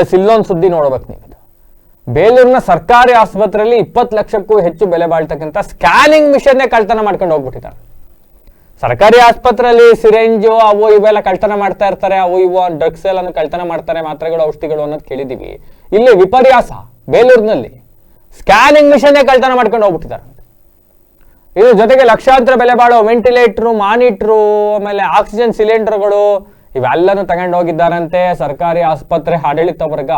S ಇಲ್ಲೊಂದು ಸುದ್ದಿ ನೋಡ್ಬೇಕು ನೀವು ಬೇಲೂರಿನ ಸರ್ಕಾರಿ ಆಸ್ಪತ್ರೆಯಲ್ಲಿ ಇಪ್ಪತ್ತು ಲಕ್ಷಕ್ಕೂ ಹೆಚ್ಚು ಬೆಲೆ ಬಾಳ್ತಕ್ಕಂಥ ಸ್ಕ್ಯಾನಿಂಗ್ ಮಿಷನ್ನೇ ಕಳ್ತನ ಮಾಡ್ಕೊಂಡು ಹೋಗ್ಬಿಟ್ಟಿದ್ದಾರೆ. ಸರ್ಕಾರಿ ಆಸ್ಪತ್ರೆಯಲ್ಲಿ ಸಿರೆಂಜು, ಅವು ಇವೆಲ್ಲ ಕಳ್ತನ ಮಾಡ್ತಾ ಇರ್ತಾರೆ. ಅವು ಇವು ಡ್ರಗ್ಸ್ ಎಲ್ಲ ಕಳ್ತನ ಮಾಡ್ತಾರೆ. ಮಾತ್ರೆಗಳು, ಔಷಧಿಗಳು ಅನ್ನೋದು ಕೇಳಿದೀವಿ ಇಲ್ಲಿ ವಿಪರ್ಯಾಸ ಬೇಲೂರಿನಲ್ಲಿ ಸ್ಕ್ಯಾನಿಂಗ್ ಮಿಷನ್ನೇ ಕಳ್ತನ ಮಾಡ್ಕೊಂಡು ಹೋಗ್ಬಿಟ್ಟಿದ್ದಾರೆ. ಇದ್ರ ಜೊತೆಗೆ ಲಕ್ಷಾಂತರ ಬೆಲೆ ಬಾಳೋ ವೆಂಟಿಲೇಟ್ರು, ಮಾನಿಟ್ರು, ಆಮೇಲೆ ಆಕ್ಸಿಜನ್ ಸಿಲಿಂಡರ್ಗಳು ಇವೆಲ್ಲನೂ ತಗೊಂಡು ಹೋಗಿದ್ದಾರಂತೆ ಸರ್ಕಾರಿ ಆಸ್ಪತ್ರೆ, ಆಡಳಿತ ವರ್ಗ.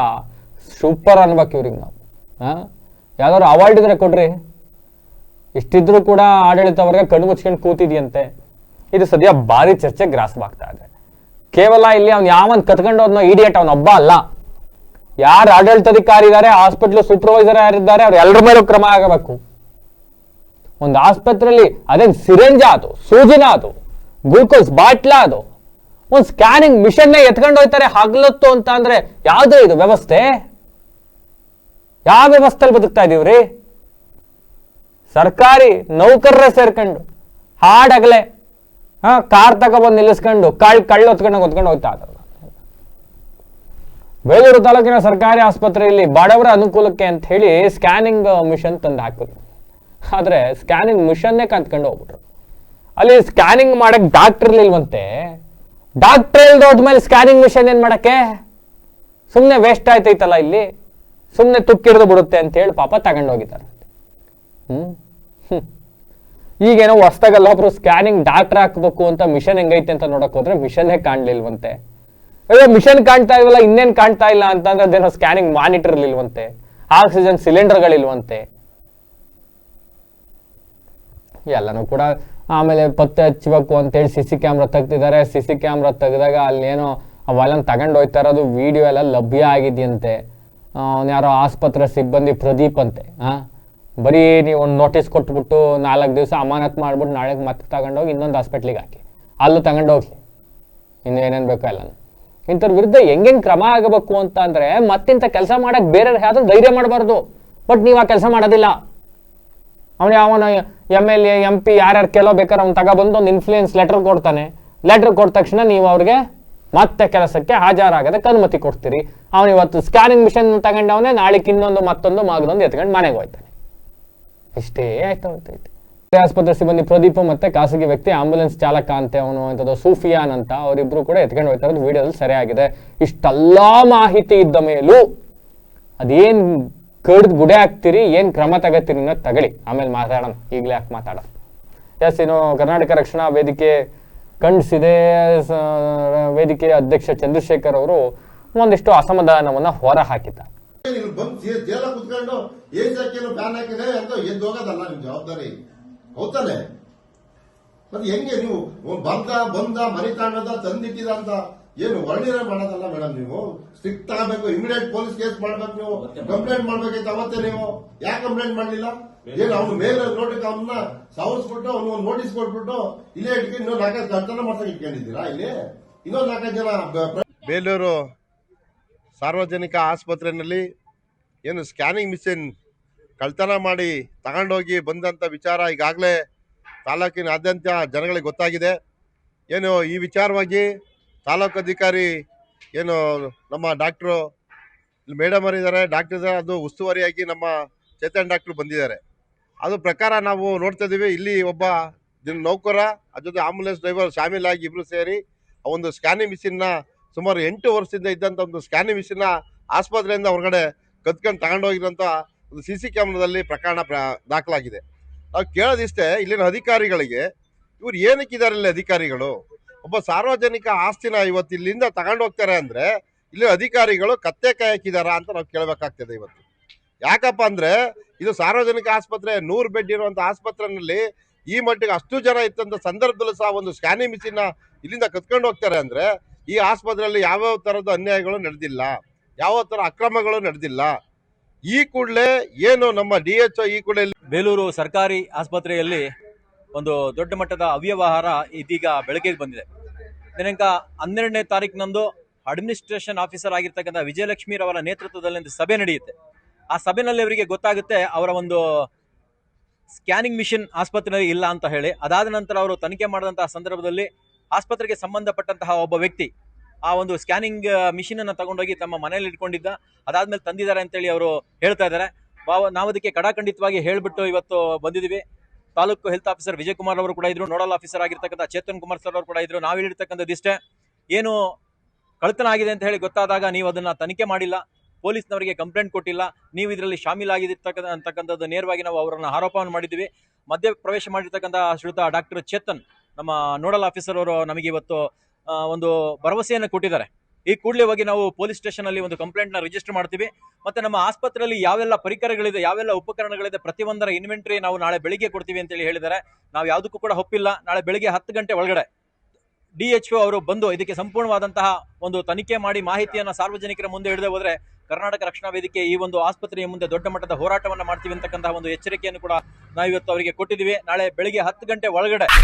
ಸೂಪರ್ ಅನ್ಬೇಕು ಇವ್ರಿಗೆ ನಾವು. ಹಾ? ಯಾವ್ದಾದ್ರು ಅವಾರ್ಡ್ ಇದ್ರೆ ಕೊಡ್ರಿ. ಇಷ್ಟಿದ್ರು ಕೂಡ ಆಡಳಿತ ವರ್ಗ ಕಣ್ಣು ಮುಚ್ಕೊಂಡು ಕೂತಿದ್ಯಂತೆ. ಇದು ಸದ್ಯ ಭಾರಿ ಚರ್ಚೆ ಗ್ರಾಸವಾಗ್ತಾ ಇದೆ. ಕೇವಲ ಇಲ್ಲಿ ಅವ್ನು ಯಾವನ್ ಕತ್ಕೊಂಡು ಹೋದ್ನೋ ಇಡಿಯಟ್ ಅವನೊಬ್ಬ ಅಲ್ಲ. ಯಾರು ಆಡಳಿತಾಧಿಕಾರಿ ಇದ್ದಾರೆ ಹಾಸ್ಪಿಟ್ಲ್ ಸೂಪರ್ವೈಸರ್ ಯಾರಿದ್ದಾರೆ, ಅವ್ರು ಎಲ್ಲರ ಮೇಲೂ ಕ್ರಮ ಆಗಬೇಕು ಒಂದು ಆಸ್ಪತ್ರೆಯಲ್ಲಿ ಅದೇನ್ ಸಿರೆಂಜ ಅದು, ಸೂಜಿನ ಅದು ಗ್ಲೂಕೋಸ್ ಬಾಟ್ಲ ಅದು ಒಂದು ಸ್ಕ್ಯಾನಿಂಗ್ ಮಿಷನ್ನೇ ಎತ್ಕೊಂಡು ಹೋಗ್ತಾರೆ, ಹಗ್ಲತ್ತು ಅಂತ ಅಂದ್ರೆ ಯಾವ್ದು ಇದು ವ್ಯವಸ್ಥೆ? ಯಾವ ವ್ಯವಸ್ಥೆಯಲ್ಲಿ ಬದುಕ್ತಾ ಇದೀವ್ರಿ ಸರ್ಕಾರಿ ನೌಕರರೇ ಸೇರ್ಕೊಂಡು ಹಾಡಗಲೆ, ಹಾ, ಕಾರ್ ತಗೊಬಂದು ನಿಲ್ಲಿಸ್ಕೊಂಡು ಕಳ್ ಕಳ್ಳು ಹೊತ್ಕೊಂಡು ಹೊತ್ಕೊಂಡು ಹೋಗ್ತಾ ಇದ್ದಾರೆ. ಬೇಲೂರು ತಾಲೂಕಿನ ಸರ್ಕಾರಿ ಆಸ್ಪತ್ರೆಯಲ್ಲಿ ಬಡವರ ಅನುಕೂಲಕ್ಕೆ ಅಂತ ಹೇಳಿ ಸ್ಕ್ಯಾನಿಂಗ್ ಮಿಷನ್ ತಂದು ಹಾಕಿದ್ರು. ಆದ್ರೆ ಸ್ಕ್ಯಾನಿಂಗ್ ಮಿಷನ್ನೇ ಕಂತ್ಕೊಂಡು ಹೋಗ್ಬಿಟ್ರು. ಅಲ್ಲಿ ಸ್ಕ್ಯಾನಿಂಗ್ ಮಾಡಕ್ ಡಾಕ್ಟರ್ ಇಲ್ವಂತೆ ಡಾಕ್ಟರ್ ಇಲ್ದೋದ್ಮೇಲೆ ಸ್ಕ್ಯಾನಿಂಗ್ ಮಿಷನ್ ಏನು ಮಾಡಕ್ಕೆ? ಸುಮ್ಮನೆ ವೇಸ್ಟ್ ಆಯ್ತೈತಲ್ಲ ಇಲ್ಲಿ. ಸುಮ್ಮನೆ ತುಕ್ಕಿಡ್ದು ಬಿಡುತ್ತೆ ಅಂತ ಹೇಳಿ ಪಾಪ ತಗೊಂಡೋಗಿದ್ದಾರೆ ಹ್ಮ್. ಈಗೇನೋ ಹೊಸ್ದಾಗಲ್ಲ ಒಬ್ರು ಸ್ಕ್ಯಾನಿಂಗ್ ಡಾಕ್ಟರ್ ಹಾಕ್ಬೇಕು ಅಂತ ಮಿಷನ್ ಹೆಂಗೈತೆ ಅಂತ ನೋಡಕ್ ಹೋದ್ರೆ ಮಿಷನ್ನೇ ಕಾಣ್ಲಿಲ್ವಂತೆ. ಅಯ್ಯೋ ಮಿಷನ್ ಕಾಣ್ತಾ ಇಲ್ವಲ್ಲ, ಇನ್ನೇನ್ ಕಾಣ್ತಾ ಇಲ್ಲ ಅಂತಂದ್ರೆ ಅದೇನೋ ಸ್ಕ್ಯಾನಿಂಗ್ ಮಾನಿಟರ್ ಇಲ್ವಂತೆ ಆಕ್ಸಿಜನ್ ಸಿಲಿಂಡರ್ಗಳಿಲ್ವಂತೆ ಎಲ್ಲನೂ ಕೂಡ ಆಮೇಲೆ ಪತ್ತೆ ಹಚ್ಚಬೇಕು ಅಂತೇಳಿ ಸಿ ಸಿ ಕ್ಯಾಮ್ರಾ ತೆಗ್ದಿದ್ದಾರೆ. ಸಿ ಸಿ ಕ್ಯಾಮ್ರಾ ತೆಗೆದಾಗ ಅಲ್ಲೇನೋ ಅವೆಲ್ಲ ತಗೊಂಡು ಹೋಗ್ತಾ ಇರೋದು ವಿಡಿಯೋ ಎಲ್ಲ ಲಭ್ಯ ಆಗಿದೆಯಂತೆ. ಅವ್ನು ಯಾರೋ ಆಸ್ಪತ್ರೆ ಸಿಬ್ಬಂದಿ ಪ್ರದೀಪ್ ಅಂತೆ ಹಾಂ ಬರೀ ನೀವು ಒಂದು ನೋಟಿಸ್ ಕೊಟ್ಬಿಟ್ಟು ನಾಲ್ಕು ದಿವಸ ಅಮಾನತ್ ಮಾಡ್ಬಿಟ್ಟು ನಾಳೆ ಮತ್ತೆ ತಗೊಂಡೋಗಿ ಇನ್ನೊಂದು ಹಾಸ್ಪಿಟ್ಲಿಗೆ ಹಾಕಿ. ಅಲ್ಲೂ ತಗೊಂಡೋಗಿ ಇನ್ನು ಏನೇನು ಬೇಕೋ ಎಲ್ಲನೂ. ಇಂಥವ್ರ ವಿರುದ್ಧ ಹೆಂಗೆಂಗೆ ಕ್ರಮ ಆಗಬೇಕು ಅಂತ ಅಂದರೆ ಮತ್ತಿಂಥ ಕೆಲಸ ಮಾಡೋಕ್ಕೆ ಬೇರೆಯವ್ರು ಯಾವುದೋ ಧೈರ್ಯ ಮಾಡಬಾರ್ದು. ಬಟ್ ನೀವು ಆ ಕೆಲಸ ಮಾಡೋದಿಲ್ಲ. ಅವನು ಯಾವನ M L A M P ಯಾರ್ಯಾರು ಕೆಲೋ ಬೇಕಾದ್ರೆ ಅವ್ನು ತಗೊಬಂದು ಒಂದು ಇನ್ಫ್ಲೂಯೆನ್ಸ್ ಲೆಟರ್ ಕೊಡ್ತಾನೆ. ಲೆಟರ್ ಕೊಟ್ಟ ತಕ್ಷಣ ನೀವು ಅವ್ರಿಗೆ ಮತ್ತೆ ಕೆಲಸಕ್ಕೆ ಹಾಜರಾಗೋದಕ್ಕೆ ಅನುಮತಿ ಕೊಡ್ತೀರಿ. ಅವನು ಇವತ್ತು ಸ್ಕ್ಯಾನಿಂಗ್ ಮಿಷನ್ ತಗೊಂಡವನೇ, ನಾಳೆಗೆ ಇನ್ನೊಂದು ಮತ್ತೊಂದು ಮಗದೊಂದು ಎತ್ಕೊಂಡು ಮನೆಗೆ ಹೋಗ್ತಾನೆ ಇಷ್ಟೇ ಆಯ್ತಾ ಹೋಗ್ತೈತೆ ಆಸ್ಪತ್ರೆ ಸಿಬ್ಬಂದಿ ಪ್ರದೀಪ್ ಮತ್ತೆ ಖಾಸಗಿ ವ್ಯಕ್ತಿ ಆಂಬುಲೆನ್ಸ್ ಚಾಲಕ ಅಂತೆ ಅವನು ಅಂತದ್ದು ಸೂಫಿಯಾನ್ ಅಂತ ಅವರಿಬ್ರು ಕೂಡ ಎತ್ಕೊಂಡು ಹೋಗ್ತಾರೆ ವಿಡಿಯೋದಲ್ಲಿ ಸರಿಯಾಗಿದೆ. ಇಷ್ಟೆಲ್ಲ ಮಾಹಿತಿ ಇದ್ದ ಮೇಲೂ ಅದೇನ್ ಕಡ್ದು ಗುಡೆ ಹಾಕ್ತೀರಿ ಏನು ಕ್ರಮ ತಗತ್ತೀರಿ ಅನ್ನೋದು ತಗೊಳ್ಳಿ. ಆಮೇಲೆ ಮಾತಾಡೋಣ. ಈಗಲೇ ಯಾಕೆ ಮಾತಾಡೋಣ ಎಸ್, ಇನ್ನು ಕರ್ನಾಟಕ ರಕ್ಷಣಾ ವೇದಿಕೆ ಖಂಡಿಸಿದೆ ವೇದಿಕೆಯ ವೇದಿಕೆ ಅಧ್ಯಕ್ಷ ಚಂದ್ರಶೇಖರ್ ಅವರು ಒಂದಿಷ್ಟು ಅಸಮಾಧಾನವನ್ನು ಹೊರ ಹಾಕಿದ್ದ ಜವಾಬ್ದಾರಿ? ಹೆಂಗೆ ನೀವು ಬಂದ ಬಂದ ಮರಿತಾಣದ ತಂದಿಟ್ಟಿದ ಅಂತ ಏನು ವರ್ಣಿರ ಮಾಡೋದಲ್ಲ ಮೇಡಮ್ ನೀವು? ಸ್ಟಿಕ್ ತಗೋಬೇಕು ಇಮಿಡಿಯೇಟ್ ಪೊಲೀಸ್ ಕೇಸ್ ಮಾಡ್ಬೇಕು ನೀವು. ಕಂಪ್ಲೇಂಟ್ ಮಾಡ್ಬೇಕಿತ್ತು ಅವತ್ತೇ ನೀವು. ಯಾಕೆ ಕಂಪ್ಲೇಂಟ್ ಮಾಡಲಿಲ್ಲ? ಏನು ಅವ್ನು ಮೇಲೆ ನೋಟಿಗೆ ಅವನ್ನ ಸಾವರ್ಸ್ಬಿಟ್ಟು ಅವ್ನು ಒಂದು ನೋಟಿಸ್ ಕೊಟ್ಬಿಟ್ಟು ಇಲ್ಲೇ ಇಟ್ಕೊಂಡು ಇನ್ನೊಂದು ನಾಲ್ಕೈದು ಕರ್ತನ ಮಾಡ್ಸಕ್ ಇಟ್ಕೊಂಡಿದ್ದೀರಾ ಇಲ್ಲಿ? ಇನ್ನೊಂದು ನಾಲ್ಕೈದು ಜನ ಬೇಲೂರು ಸಾರ್ವಜನಿಕ ಆಸ್ಪತ್ರೆಯಲ್ಲಿ ಏನು ಸ್ಕ್ಯಾನಿಂಗ್ ಮಿಷಿನ್ ಕಳ್ತನ ಮಾಡಿ ತಗೊಂಡೋಗಿ ಬಂದಂಥ ವಿಚಾರ ಈಗಾಗಲೇ ತಾಲೂಕಿನಾದ್ಯಂತ ಜನಗಳಿಗೆ ಗೊತ್ತಾಗಿದೆ. ಏನು ಈ ವಿಚಾರವಾಗಿ ತಾಲೂಕು ಅಧಿಕಾರಿ ಏನು ನಮ್ಮ ಡಾಕ್ಟ್ರು, ಇಲ್ಲಿ ಮೇಡಮ್ ಅವರಿದ್ದಾರೆ ಡಾಕ್ಟರ್ ಇದ್ದಾರೆ ಅದು ಉಸ್ತುವಾರಿಯಾಗಿ ನಮ್ಮ ಚೇತನ್ ಡಾಕ್ಟ್ರು ಬಂದಿದ್ದಾರೆ. ಅದು ಪ್ರಕಾರ ನಾವು ನೋಡ್ತಾ ಇದ್ದೀವಿ, ಇಲ್ಲಿ ಒಬ್ಬ ದಿನ ನೌಕರ ಅದ್ರ ಜೊತೆ ಆಂಬುಲೆನ್ಸ್ ಡ್ರೈವರ್ ಶಾಮೀಲಾಗಿ ಇಬ್ರು ಸೇರಿ ಆ ಒಂದು ಸ್ಕ್ಯಾನಿಂಗ್ ಮಿಷಿನ್ನ ಸುಮಾರು ಎಂಟು ವರ್ಷದಿಂದ ಇದ್ದಂಥ ಒಂದು ಸ್ಕ್ಯಾನಿಂಗ್ ಮಿಷಿನ್ನ ಆಸ್ಪತ್ರೆಯಿಂದ ಹೊರಗಡೆ ಕದ್ಕೊಂಡು ತಗೊಂಡೋಗಿರೋಂಥ ಒಂದು ಸಿ ಸಿ ಕ್ಯಾಮ್ರಾದಲ್ಲಿ ಪ್ರಕರಣ ಪ್ರ, ದಾಖಲಾಗಿದೆ. ನಾವು ಕೇಳೋದಿಷ್ಟೇ, ಇಲ್ಲಿನ ಅಧಿಕಾರಿಗಳಿಗೆ, ಇವ್ರು ಏನಕ್ಕಿದ್ದಾರೆ ಇಲ್ಲಿ ಅಧಿಕಾರಿಗಳು? ಒಬ್ಬ ಸಾರ್ವಜನಿಕ ಆಸ್ತಿನ ಇವತ್ತು ಇಲ್ಲಿಂದ ತಗೊಂಡು ಹೋಗ್ತಾರೆ ಅಂದ್ರೆ ಇಲ್ಲಿ ಅಧಿಕಾರಿಗಳು ಕತ್ತೆ ಕಾಯಕ್ಕಿದಾರ ಅಂತ ನಾವು ಕೇಳಬೇಕಾಗ್ತದೆ ಇವತ್ತು. ಯಾಕಪ್ಪ ಅಂದ್ರೆ ಇದು ಸಾರ್ವಜನಿಕ ಆಸ್ಪತ್ರೆ, ನೂರು ಬೆಡ್ ಇರುವಂತ ಆಸ್ಪತ್ರೆನಲ್ಲಿ ಈ ಮಟ್ಟಿಗೆ ಅಷ್ಟು ಜನ ಇತ್ತಂಥ ಸಂದರ್ಭದಲ್ಲೂ ಸಹ ಒಂದು ಸ್ಕ್ಯಾನಿಂಗ್ ಮಿಷಿನ್ ಇಲ್ಲಿಂದ ಕತ್ಕೊಂಡು ಹೋಗ್ತಾರೆ ಅಂದ್ರೆ ಈ ಆಸ್ಪತ್ರೆಯಲ್ಲಿ ಯಾವ್ಯಾವ ತರದ ಅನ್ಯಾಯಗಳು ನಡೆದಿಲ್ಲ, ಯಾವ ತರ ಅಕ್ರಮಗಳು ನಡೆದಿಲ್ಲ. ಈ ಕೂಡಲೇ ಏನು ನಮ್ಮ ಡಿ ಈ ಕೂಡಲೇ ಬೇಲೂರು ಸರ್ಕಾರಿ ಆಸ್ಪತ್ರೆಯಲ್ಲಿ ಒಂದು ದೊಡ್ಡ ಮಟ್ಟದ ಅವ್ಯವಹಾರ ಇದೀಗ ಬೆಳಕಿಗೆ ಬಂದಿದೆ. ದಿನಾಂಕ ಹನ್ನೆರಡನೇ ತಾರೀಕಿನಂದು ಅಡ್ಮಿನಿಸ್ಟ್ರೇಷನ್ ಆಫೀಸರ್ ಆಗಿರ್ತಕ್ಕಂಥ ವಿಜಯಲಕ್ಷ್ಮೀರವರ ನೇತೃತ್ವದಲ್ಲಿ ಒಂದು ಸಭೆ ನಡೆಯುತ್ತೆ. ಆ ಸಭೆಯಲ್ಲಿ ಅವರಿಗೆ ಗೊತ್ತಾಗುತ್ತೆ ಅವರ ಒಂದು ಸ್ಕ್ಯಾನಿಂಗ್ ಮಿಷಿನ್ ಆಸ್ಪತ್ರೆಯಲ್ಲಿ ಇಲ್ಲ ಅಂತ ಹೇಳಿ. ಅದಾದ ನಂತರ ಅವರು ತನಿಖೆ ಮಾಡಿದಂತಹ ಸಂದರ್ಭದಲ್ಲಿ ಆಸ್ಪತ್ರೆಗೆ ಸಂಬಂಧಪಟ್ಟಂತಹ ಒಬ್ಬ ವ್ಯಕ್ತಿ ಆ ಒಂದು ಸ್ಕ್ಯಾನಿಂಗ್ ಮಿಷಿನ್ ಅನ್ನ ತಗೊಂಡೋಗಿ ತಮ್ಮ ಮನೆಯಲ್ಲಿ ಇಟ್ಕೊಂಡಿದ್ದ. ಅದಾದ್ಮೇಲೆ ತಂದಿದ್ದಾರೆ ಅಂತೇಳಿ ಅವರು ಹೇಳ್ತಾ ಇದ್ದಾರೆ. ನಾವು ಅದಕ್ಕೆ ಕಡಾಖಂಡಿತವಾಗಿ ಹೇಳಿಬಿಟ್ಟು ಇವತ್ತು ಬಂದಿದ್ದೀವಿ. ತಾಲೂಕು ಹೆಲ್ತ್ ಆಫೀಸರ್ ವಿಜಯ್ ಕುಮಾರ್ ಅವರು ಕೂಡ ಇದ್ರು, ನೋಡಲ್ ಆಫೀಸರ್ ಆಗಿರ್ತಕ್ಕಂಥ ಚೇತನ್ ಕುಮಾರ್ ಸರ್ ಅವರು ಕೂಡ ಇದ್ರು. ನಾವು ಹೇಳಿರ್ತಕ್ಕಂಥದ್ದು ಇಷ್ಟೇ ಏನು ಕಳತನ ಆಗಿದೆ ಅಂತ ಹೇಳಿ ಗೊತ್ತಾದಾಗ ನೀವು ಅದನ್ನ ತನಿಖೆ ಮಾಡಿಲ್ಲ, ಪೊಲೀಸ್ನವರಿಗೆ ಕಂಪ್ಲೇಂಟ್ ಕೊಟ್ಟಿಲ್ಲ, ನೀವು ಇದರಲ್ಲಿ ಶಾಮೀಲಾಗಿರ್ತಕ್ಕಂಥ ಅಂತಕ್ಕಂಥದ್ದು ನೇರವಾಗಿ ನಾವು ಅವರನ್ನ ಆರೋಪವನ್ನು ಮಾಡಿದ್ವಿ ಮಧ್ಯ ಪ್ರವೇಶ ಮಾಡಿರ್ತಕ್ಕಂಥ ಶ್ರೀತ ಡಾಕ್ಟರ್ ಚೇತನ್, ನಮ್ಮ ನೋಡಲ್ ಆಫೀಸರ್ ಅವರು ನಮಗೆ ಇವತ್ತು ಒಂದು ಭರವಸೆಯನ್ನು ಕೊಟ್ಟಿದ್ದಾರೆ. ಈ ಕೂಡಲೇ ಹೋಗಿ ನಾವು ಪೊಲೀಸ್ ಸ್ಟೇಷನ್ ಅಲ್ಲಿ ಒಂದು ಕಂಪ್ಲೇಂಟ್ನ ರಿಜಿಸ್ಟರ್ ಮಾಡ್ತೀವಿ. ಮತ್ತೆ ನಮ್ಮ ಆಸ್ಪತ್ರೆಯಲ್ಲಿ ಯಾವೆಲ್ಲ ಪರಿಕರಗಳಿದೆ, ಯಾವೆಲ್ಲ ಉಪಕರಣಗಳಿದೆ, ಪ್ರತಿಯೊಂದರ ಇನ್ವೆಂಟರಿ ನಾವು ನಾಳೆ ಬೆಳಿಗ್ಗೆ ಕೊಡ್ತೀವಿ ಅಂತೇಳಿ ಹೇಳಿದ್ದಾರೆ. ನಾವು ಯಾವುದಕ್ಕೂ ಕೂಡ ಒಪ್ಪಿಲ್ಲ. ನಾಳೆ ಬೆಳಿಗ್ಗೆ ಹತ್ತು ಗಂಟೆ ಒಳಗಡೆ ಡಿ ಎಚ್ ಅವರು ಬಂದು ಇದಕ್ಕೆ ಸಂಪೂರ್ಣವಾದಂತಹ ಒಂದು ತನಿಖೆ ಮಾಡಿ ಮಾಹಿತಿಯನ್ನು ಸಾರ್ವಜನಿಕರ ಮುಂದೆ ಹಿಡಿದೇ ಹೋದರೆ ಕರ್ನಾಟಕ ರಕ್ಷಣಾ ವೇದಿಕೆ ಈ ಒಂದು ಆಸ್ಪತ್ರೆಯ ಮುಂದೆ ದೊಡ್ಡ ಮಟ್ಟದ ಹೋರಾಟವನ್ನು ಮಾಡ್ತೀವಿ ಅಂತಕ್ಕಂತಹ ಒಂದು ಎಚ್ಚರಿಕೆಯನ್ನು ಕೂಡ ನಾವಿವತ್ತು ಅವರಿಗೆ ಕೊಟ್ಟಿದ್ದೀವಿ. ನಾಳೆ ಬೆಳಿಗ್ಗೆ ಹತ್ತು ಗಂಟೆ ಒಳಗಡೆ